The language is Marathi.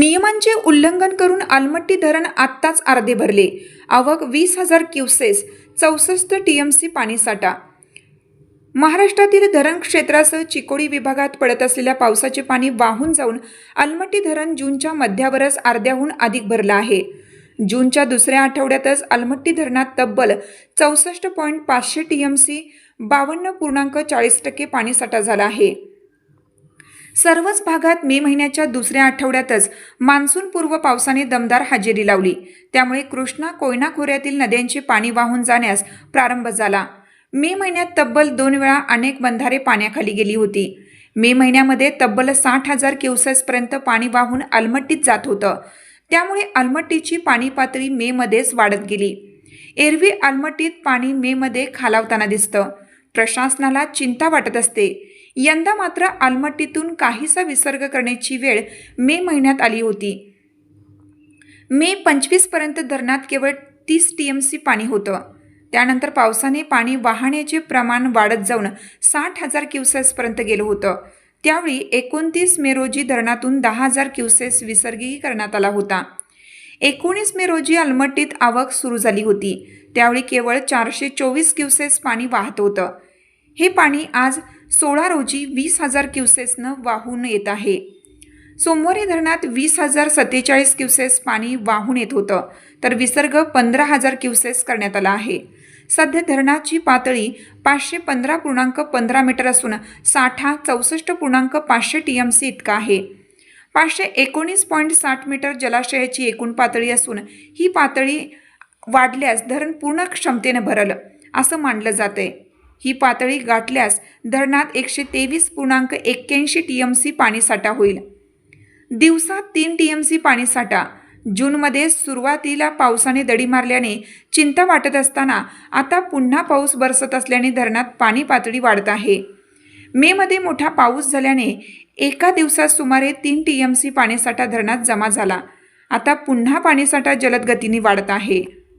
नियमांचे उल्लंघन करून आलमट्टी धरण आत्ताच अर्धे भरले. आवक वीस हजार क्युसेस चौसष्ट टीएमसी पाणीसाठा. महाराष्ट्रातील धरण क्षेत्रासह चिकोडी विभागात पडत असलेल्या पावसाचे पाणी वाहून जाऊन अलमट्टी धरण जूनच्या मध्यावरच अर्ध्याहून अधिक भरलं आहे. जूनच्या दुसऱ्या आठवड्यातच अलमट्टी धरणात तब्बल चौसष्ट पॉईंट पाचशे टीएमसी बावन्न पूर्णांक चाळीस टक्के पाणीसाठा झाला आहे. सर्वच भागात मे महिन्याच्या दुसऱ्या आठवड्यातच मान्सूनपूर्व पावसाने दमदार हजेरी लावली. त्यामुळे कृष्णा कोयना खोऱ्यातील नद्यांचे पाणी वाहून जाण्यास प्रारंभ झाला. मे महिन्यात तब्बल दोन वेळा अनेक बंधारे पाण्याखाली गेली होती. मे महिन्यामध्ये तब्बल साठ हजार क्युसेसपर्यंत पाणी वाहून अलमट्टीत जात होतं. त्यामुळे अलमट्टीची पाणी पातळी मेमध्येच वाढत गेली. एरवी अलमट्टीत पाणी मेमध्ये खालावताना दिसतं. प्रशासनाला चिंता वाटत असते. यंदा मात्र आलमट्टीतून काहीसा विसर्ग करण्याची वेळ मे महिन्यात आली होती. मे पंचवीसपर्यंत धरणात केवळ तीस टी एम सी पाणी होतं. त्यानंतर पावसाने पाणी वाहण्याचे प्रमाण वाढत जाऊन साठ हजार क्युसेसपर्यंत गेलं होतं. त्यावेळी एकोणतीस मे रोजी धरणातून दहा हजार क्युसेस विसर्गही करण्यात आला होता. एकोणीस मे रोजी अलमट्टीत आवक सुरू झाली होती. त्यावेळी केवळ चारशे चोवीस क्युसेस पाणी वाहत होतं. हे पाणी आज सोळा रोजी वीस हजार क्युसेसनं वाहून येत आहे. सोमवारी धरणात वीस हजार सत्तेचाळीस क्युसेस पाणी वाहून येत होतं तर विसर्ग पंधरा हजार क्युसेस करण्यात आला आहे. सध्या धरणाची पातळी पाचशे पंधरा पूर्णांक पंधरा मीटर असून साठा चौसष्ट पूर्णांक पाचशे टी एम सी इतका आहे. पाचशे एकोणीस पॉईंट साठ मीटर जलाशयाची एकूण पातळी असून ही पातळी वाढल्यास धरण पूर्ण क्षमतेनं भरलं असं मानलं जातंय. ही पातळी गाठल्यास धरणात एकशे तेवीस पूर्णांक एक्क्याऐंशी टी एम सी पाणीसाठा होईल. दिवसात तीन टी एम सी पाणीसाठा. जूनमध्ये सुरुवातीला पावसाने दडी मारल्याने चिंता वाटत असताना आता पुन्हा पाऊस बरसत असल्याने धरणात पाणी पातळी वाढत आहे. मेमध्ये मोठा पाऊस झाल्याने एका दिवसात सुमारे तीन टी एम सी पाणीसाठा धरणात जमा झाला. आता पुन्हा पाणीसाठा जलद गतीने वाढत आहे.